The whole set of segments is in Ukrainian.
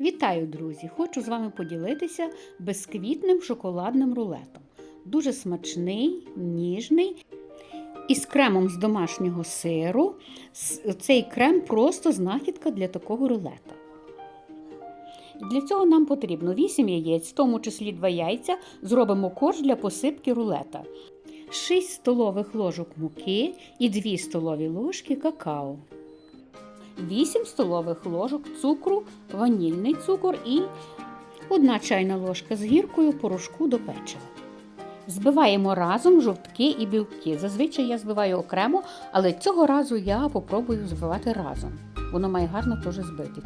Вітаю, друзі! Хочу з вами поділитися безквітним шоколадним рулетом. Дуже смачний, ніжний. Із кремом з домашнього сиру. Цей крем просто знахідка для такого рулета. Для цього нам потрібно 8 яєць, в тому числі 2 яйця, зробимо корж для посипки рулета, 6 столових ложок муки і 2 столові ложки какао. 8 столових ложок цукру, ванільний цукор і 1 чайна ложка з гіркою порошку до печива. Збиваємо разом жовтки і білки. Зазвичай я збиваю окремо, але цього разу я попробую збивати разом. Воно має гарно теж збити.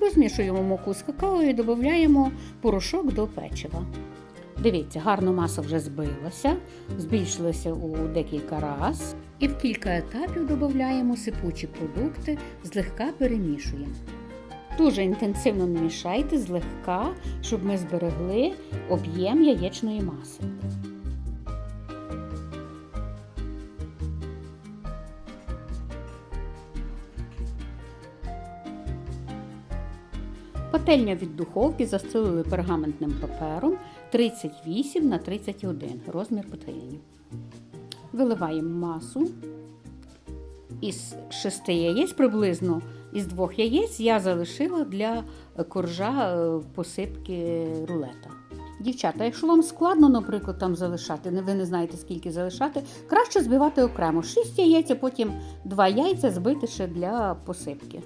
Розмішуємо муку з какао і додаємо порошок до печива. Дивіться, гарно маса вже збилася, збільшилася у декілька разів. І в кілька етапів додаємо сипучі продукти, злегка перемішуємо. Дуже інтенсивно мішайте злегка, щоб ми зберегли об'єм яєчної маси. Пательня від духовки застелили пергаментним папером 38 на 31 розмір пательні. Виливаємо масу. Із шести яєць, приблизно із двох яєць я залишила для коржа е, посипки рулета. Дівчата, якщо вам складно, наприклад, там залишати, ви не знаєте, скільки залишати, краще збивати окремо 6 яєць, а потім 2 яйця збити ще для посипки.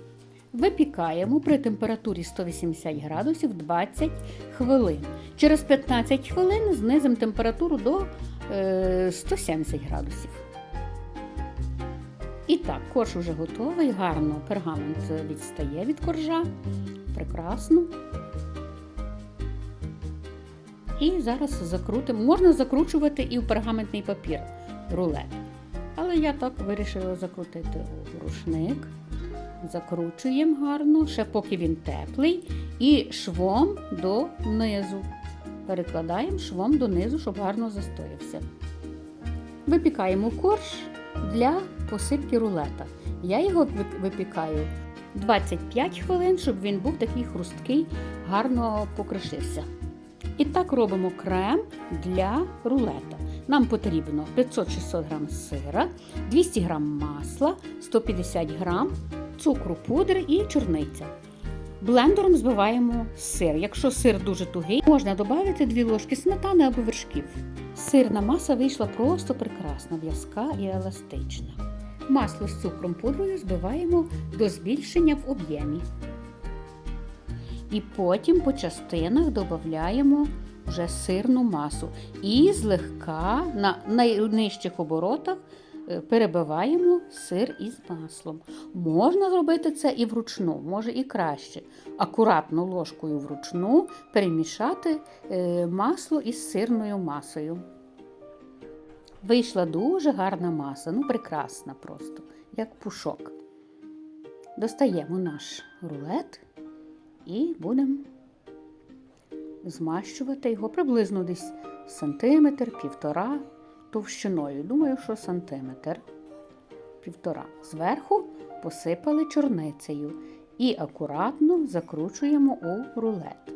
Випікаємо при температурі 180 градусів 20 хвилин. Через 15 хвилин знизимо температуру до е, 170 градусів. І так, корж уже готовий, гарно пергамент відстає від коржа. Прекрасно. І зараз закрутимо. Можна закручувати і в пергаментний папір рулет. Але я так вирішила закрутити рушник. Закручуємо гарно, ще поки він теплий, і швом донизу. Перекладаємо швом донизу, щоб гарно застоявся. Випікаємо корж для посипки рулета. Я його випікаю 25 хвилин, щоб він був такий хрусткий, гарно покришився. І так робимо крем для рулета. Нам потрібно 500-600 г сира, 200 г масла, 150 г цукру пудри і чорниця. Блендером збиваємо сир. Якщо сир дуже тугий, можна додати 2 ложки сметани або вершків. Сирна маса вийшла просто прекрасна, в'язка і еластична. Масло з цукром пудрою збиваємо до збільшення в об'ємі. І потім по частинах додаємо вже сирну масу. І злегка на найнижчих оборотах перебиваємо сир із маслом. Можна зробити це і вручну, може і краще. Акуратно ложкою вручну перемішати е, масло із сирною масою. Вийшла дуже гарна маса, ну прекрасна просто, як пушок. Достаємо наш рулет і будемо змащувати його приблизно десь сантиметр, півтора товщиною. Думаю, що сантиметр, півтора. Зверху посипали чорницею і акуратно закручуємо у рулет.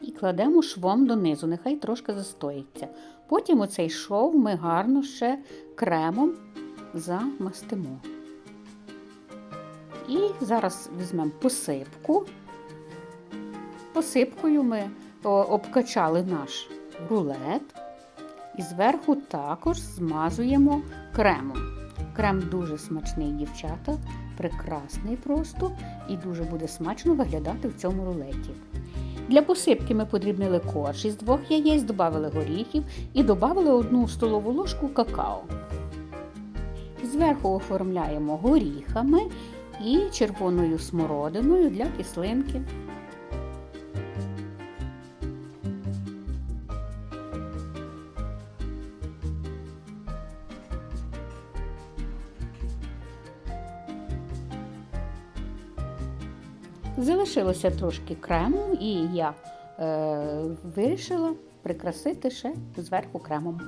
І кладемо швом донизу, нехай трошки застоїться. Потім оцей шов ми гарно ще кремом замастимо. І зараз візьмемо посипку. Посипкою ми обкачали наш рулет і зверху також змазуємо кремом. Крем дуже смачний, дівчата, прекрасний просто і дуже буде смачно виглядати в цьому рулеті. Для посипки ми подрібнили корж із двох яєць, додали горіхів і додали одну столову ложку какао. Зверху оформляємо горіхами і червоною смородиною для кислинки. Залишилося трошки крему, і я е, вирішила прикрасити ще зверху кремом.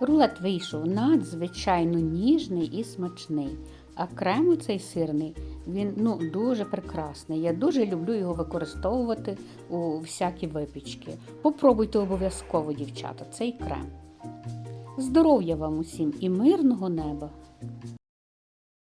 Рулет вийшов надзвичайно ніжний і смачний. А крем цей сирний, він ну, дуже прекрасний. Я дуже люблю його використовувати у всякі випічки. Попробуйте обов'язково, дівчата, цей крем. Здоров'я вам усім і мирного неба!